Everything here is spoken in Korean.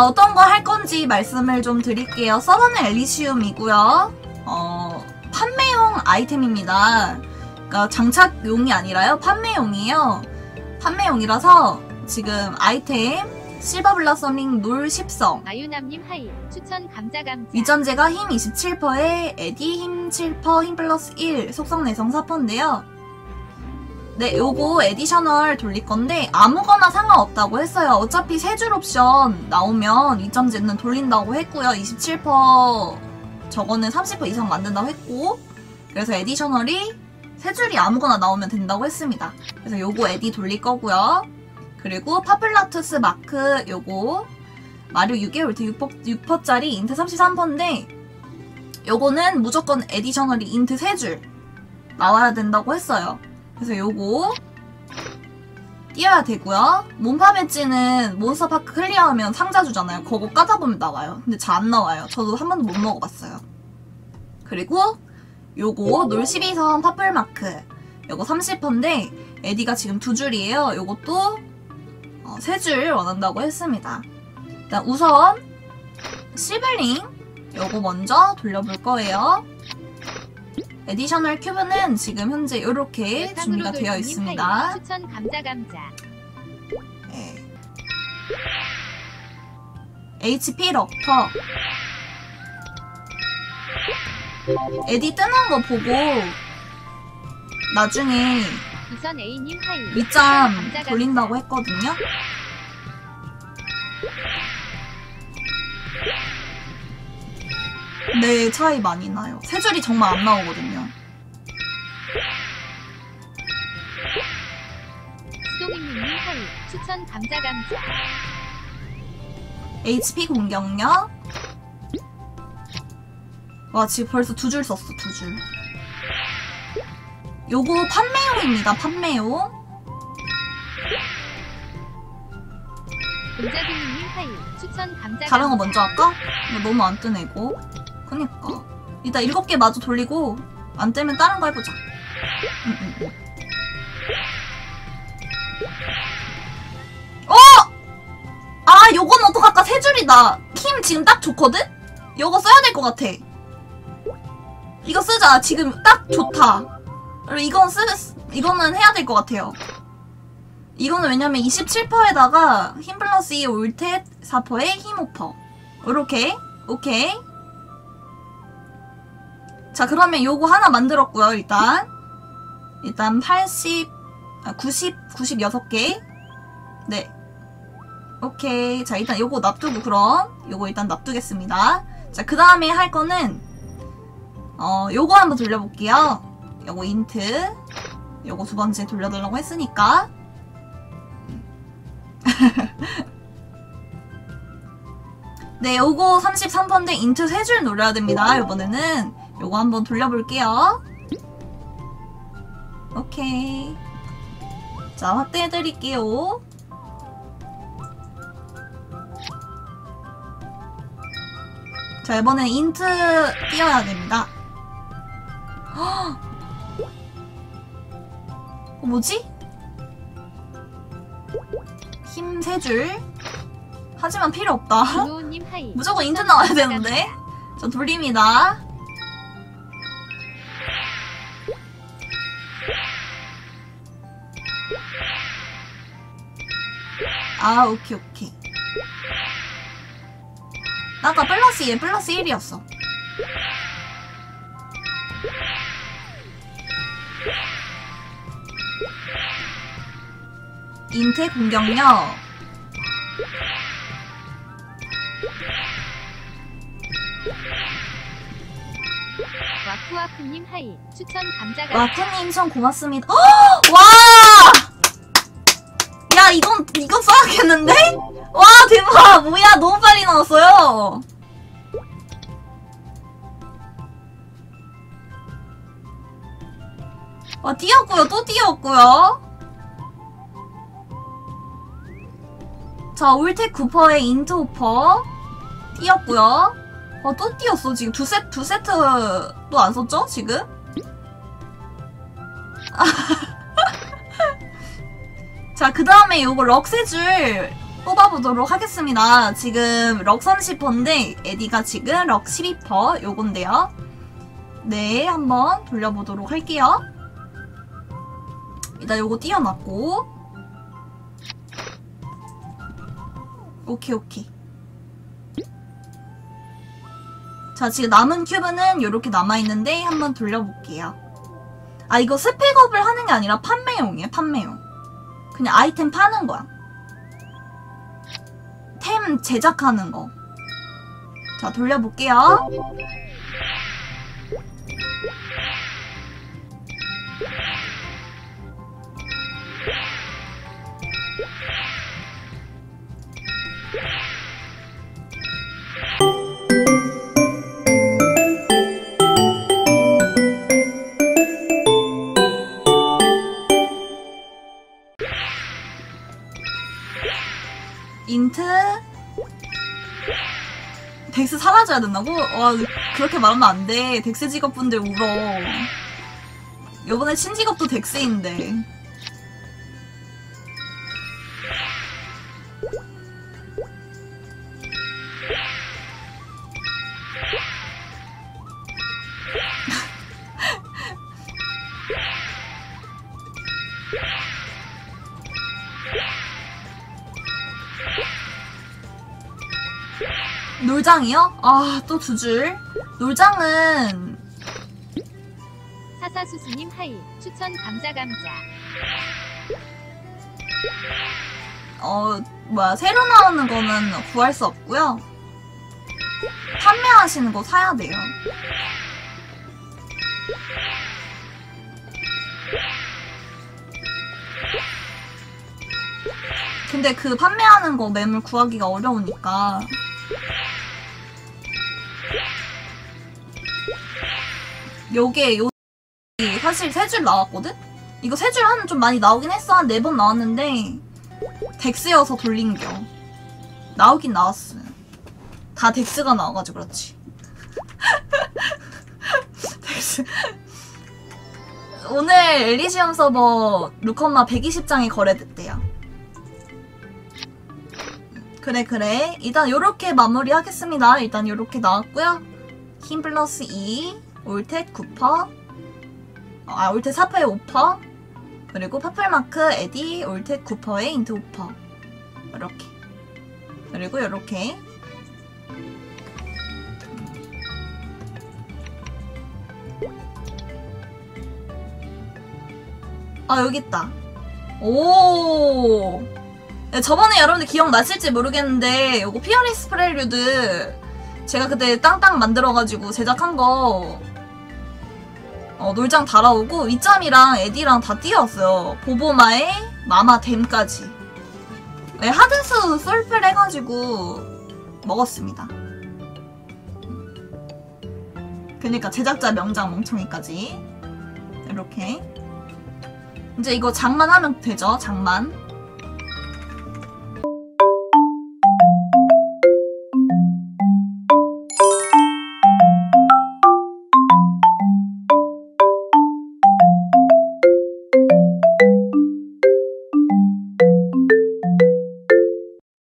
자, 어떤 거 할 건지 말씀을 좀 드릴게요. 서버는 엘리시움이고요. 어, 판매용 아이템입니다. 그러니까 장착용이 아니라요. 판매용이에요. 판매용이라서 지금 아이템 실버 블라서밍 놀 10성 아유남님 하이 추천 감자 감자 위전제가 힘 27%에 에디 힘 7%, 힘 플러스 1, 속성 내성 4%인데요. 네, 요거 에디셔널 돌릴 건데 아무거나 상관없다고 했어요. 어차피 세 줄 옵션 나오면 위전제는 돌린다고 했고요. 27% 저거는 30% 이상 만든다고 했고 그래서 에디셔널이 세 줄이 아무거나 나오면 된다고 했습니다. 그래서 요거 에디 돌릴 거고요. 그리고 파플라투스 마크 요거 마리오 6개월 트 6퍼, 6퍼짜리 인트 33퍼인데 요거는 무조건 에디셔널이 인트 3줄 나와야 된다고 했어요. 그래서 요거 띄어야 되고요. 몬파 배지는 몬스터파크 클리어하면 상자 주잖아요. 그거 까다보면 나와요. 근데 잘 안 나와요. 저도 한 번도 못 먹어봤어요. 그리고 요거 놀 12선 파플마크 요거 30퍼인데 에디가 지금 두 줄이에요. 요것도 어, 세줄 원한다고 했습니다. 일단 우선 시블링 요거 먼저 돌려볼 거예요. 에디셔널 큐브는 지금 현재 이렇게 준비가 되어 있습니다. 추천 감자 감자 네. HP 럭터 에디 뜨는 거 보고 나중에 감자. 돌린다고 했거든요. 네, 차이 많이 나요. 세 줄이 정말 안 나오거든요. 수동이님 하이 추천 감자 감자 HP 공격력. 와, 지금 벌써 두 줄 썼어, 두 줄. 요거 판매용입니다, 판매용. 금자둥이님 하이 추천 감자 다른 거. 먼저 할까? 너무 안 뜨네, 이거. 그니까. 일단 일곱 개 마저 돌리고, 안 뜨면 다른 거 해보자. 응, 응, 응. 어! 아, 요건 어떡할까? 세 줄이다. 힘 지금 딱 좋거든? 요거 써야 될 것 같아. 이거 쓰자. 지금 딱 좋다. 그리고 이건 쓰, 이거는 해야 될 것 같아요. 이거는 왜냐면 27%에다가 힘 플러스 2 올텟 4%에 힘 오퍼. 요렇게. 오케이. 자, 그러면 요거 하나 만들었고요, 일단. 일단 80, 아, 90, 96개. 네. 오케이. 자, 일단 요거 놔두고 그럼. 요거 일단 놔두겠습니다. 자, 그 다음에 할 거는, 어, 요거 한번 돌려볼게요. 요거 인트. 요거 두 번째 돌려달라고 했으니까. 네, 요거 33번데 인트 3줄 노려야 됩니다. 이번에는 요거 한번 돌려볼게요. 오케이. 자, 확대해드릴게요. 자, 이번엔 인트 띄워야 됩니다. 헉! 어, 뭐지? 힘 3줄. 하지만 필요 없다. 무조건 인트 나와야 되는데. 저 돌립니다. 아, 오케이, 오케이. 나 아까 플러스 2, 플러스 1이었어. 인테 공격력. 와쿠와쿠님 하이 추천 감자 감자 와쿠님 참 고맙습니다. 헉! 이건, 이건 써야겠는데? 와, 대박! 뭐야, 너무 빨리 나왔어요. 와, 띄었고요, 또 띄었고요. 자, 올텍 쿠퍼의 인트 오퍼. 띄었고요. 어, 또 띄었어. 지금 두 세트, 두 세트 또 안 썼죠? 지금? 자, 그 다음에 요거 럭세줄 뽑아보도록 하겠습니다. 지금 럭 30%인데 에디가 지금 럭 12% 요건데요. 네, 한번 돌려보도록 할게요. 일단 요거 띄워놨고 오케이 오케이 자 지금 남은 큐브는 이렇게 남아있는데 한번 돌려볼게요 아 이거 스펙업을 하는 게 아니라 판매용이에요 판매용 그냥 아이템 파는 거야. 템 제작하는 거 자 돌려볼게요 인트 덱스 사라져야 된다고? 와 그렇게 말하면 안 돼. 덱스 직업분들 울어. 요번에 신직업도 덱스인데. 놀장이요? 아, 또 두 줄. 놀장은, 사사수수님 하이 추천 감자 감자 어, 뭐야, 새로 나오는 거는 구할 수 없고요. 판매하시는 거 사야 돼요. 근데 그 판매하는 거 매물 구하기가 어려우니까. 요게 요 사실 세 줄 나왔거든? 이거 세줄 하는 좀 많이 나오긴 했어. 한 네 번 나왔는데 덱스여서 돌린겨. 나오긴 나왔어. 다 덱스가 나와가지고 그렇지. 덱스. 오늘 엘리시엄 서버 루컨마 120장이 거래됐대요. 그래 그래. 일단 요렇게 마무리 하겠습니다. 일단 요렇게 나왔고요. 힘 플러스 2, 올텍 9%, 아 올텍 4%에 5%, 그리고 퍼플마크 에디 올텍 9%에 인트 5%. 이렇게. 그리고 이렇게. 아 여기 있다. 오. 네, 저번에 여러분들 기억나실지 모르겠는데 요거 피어리스 프렐류드 제가 그때 땅땅 만들어가지고 제작한 거 어, 놀장 달아오고 위짬이랑 에디랑 다 띄웠어요. 보보마에 마마댐까지. 네, 하드스 솔플 해가지고 먹었습니다. 그니까 제작자 명장 멍청이까지 이렇게 이제 이거 장만 하면 되죠 장만